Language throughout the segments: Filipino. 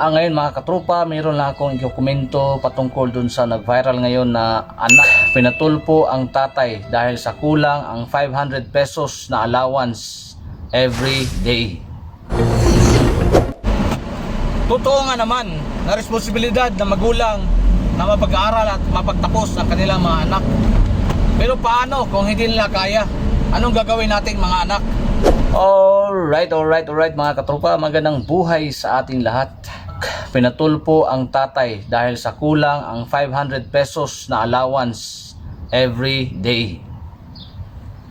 Ah, ngayon mga katropa, mayroon lang akong ikikomento patungkol dun sa nag-viral ngayon na anak pinatulpo ang tatay dahil sa kulang ang 500 pesos na allowance every day. Totoo nga naman na responsibilidad ng magulang na mapag-aaral at mapagtapos ang kanilang mga anak. Pero paano kung hindi nila kaya? Anong gagawin nating mga anak? Alright, alright, alright mga katropa, magandang buhay sa ating lahat. Pinatulpo ang tatay dahil sa kulang ang 500 pesos na allowance every day.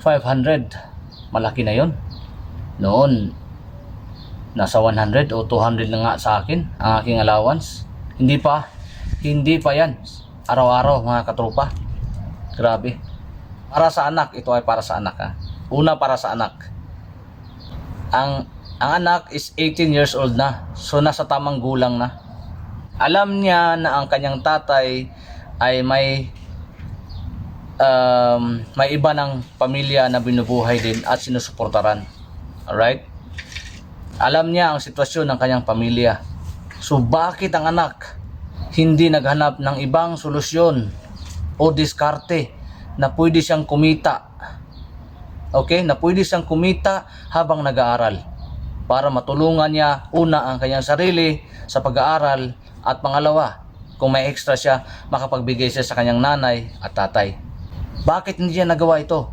500, malaki na yon. Noon, nasa 100 o 200 na nga sa akin ang aking allowance. Hindi pa, hindi pa yan. Araw-araw mga katropa. Grabe. Para sa anak, ito ay para sa anak ha. Una para sa anak. Ang ang anak is 18 years old na. So nasa tamang gulang na. Alam niya na ang kanyang tatay ay may um, may iba ng pamilya na binubuhay din at sinusuportaran. Alright? Alam niya ang sitwasyon ng kanyang pamilya. So bakit ang anak hindi naghanap ng ibang solusyon o diskarte na pwede siyang kumita? Okay? Na pwede siyang kumita habang nag-aaral para matulungan niya una ang kanyang sarili sa pag-aaral at pangalawa, kung may extra siya, makapagbigay siya sa kanyang nanay at tatay. Bakit hindi niya nagawa ito?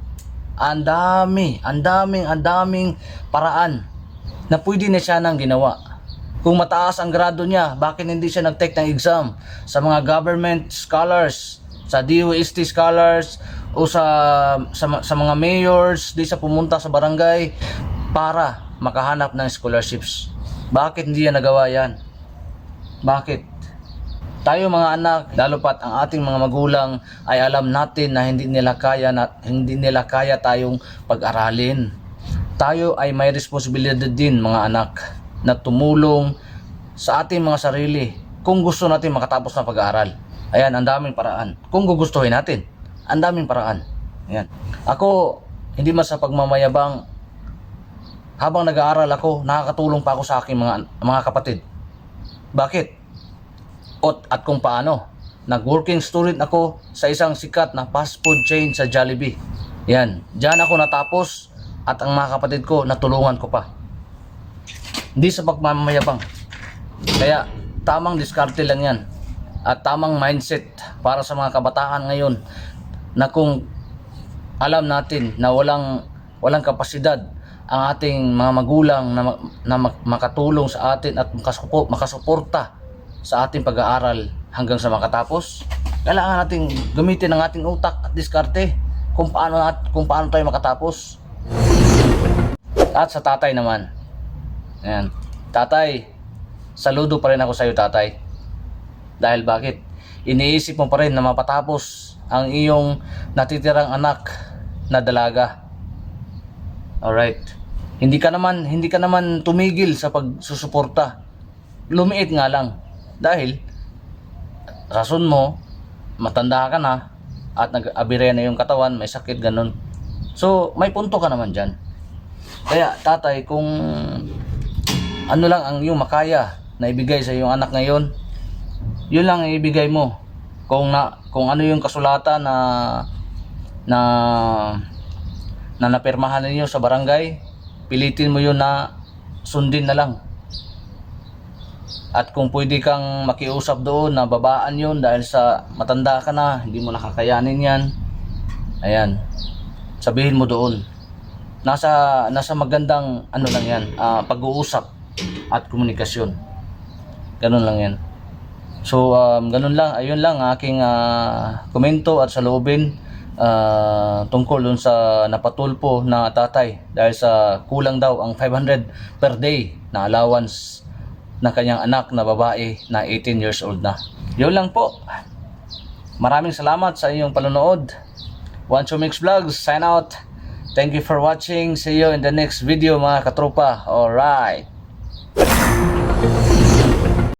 Ang dami, ang daming, ang daming paraan na pwede na siya nang ginawa. Kung mataas ang grado niya, bakit hindi siya nag-take ng exam sa mga government scholars, sa DOST scholars, o sa, sa, sa mga mayors, di sa pumunta sa barangay para makahanap ng scholarships. Bakit hindi niya nagawa yan? Bakit? Tayo mga anak, lalo pat ang ating mga magulang ay alam natin na hindi nila kaya na hindi nila kaya tayong pag-aralin. Tayo ay may responsibilidad din mga anak na tumulong sa ating mga sarili kung gusto natin makatapos ng pag-aaral. Ayan, ang daming paraan. Kung gugustuhin natin, ang daming paraan. Ayan. Ako, hindi man sa pagmamayabang, habang nag-aaral ako, nakakatulong pa ako sa aking mga, mga kapatid. Bakit? At, at kung paano. Nag-working student ako sa isang sikat na fast food chain sa Jollibee. Yan. Diyan ako natapos at ang mga kapatid ko natulungan ko pa. Hindi sa pagmamayabang. Kaya tamang diskarte lang yan. At tamang mindset para sa mga kabataan ngayon na kung alam natin na walang walang kapasidad ang ating mga magulang na, na mak- makatulong sa atin at makasupo, makasuporta sa ating pag-aaral hanggang sa makatapos. Kailangan nating gamitin ang ating utak at diskarte kung paano kung paano tayo makatapos. At sa tatay naman. Ayan. Tatay, saludo pa rin ako sa iyo, tatay. Dahil bakit? Iniisip mo pa rin na mapatapos ang iyong natitirang anak na dalaga. Alright. Hindi ka naman hindi ka naman tumigil sa pagsusuporta. Lumiit nga lang dahil rason mo matanda ka na at nag-abire na yung katawan, may sakit ganun. So, may punto ka naman diyan. Kaya tatay, kung ano lang ang iyong makaya na ibigay sa iyong anak ngayon, yun lang ang ibigay mo. Kung na kung ano yung kasulatan na na na napirmahan ninyo sa barangay, pilitin mo yun na sundin na lang. At kung pwede kang makiusap doon na babaan yun dahil sa matanda ka na, hindi mo nakakayanin yan. Ayan. Sabihin mo doon. Nasa nasa magandang ano lang yan, ah, pag-uusap at komunikasyon. Ganun lang yan. So, um, ganun lang. Ayun lang ang aking ah, komento at saloobin ah, tungkol dun sa napatulpo na tatay dahil sa kulang daw ang 500 per day na allowance ng kanyang anak na babae na 18 years old na. Yun lang po. Maraming salamat sa inyong panonood. One Two Mix Vlogs, sign out. Thank you for watching. See you in the next video mga katropa. Alright.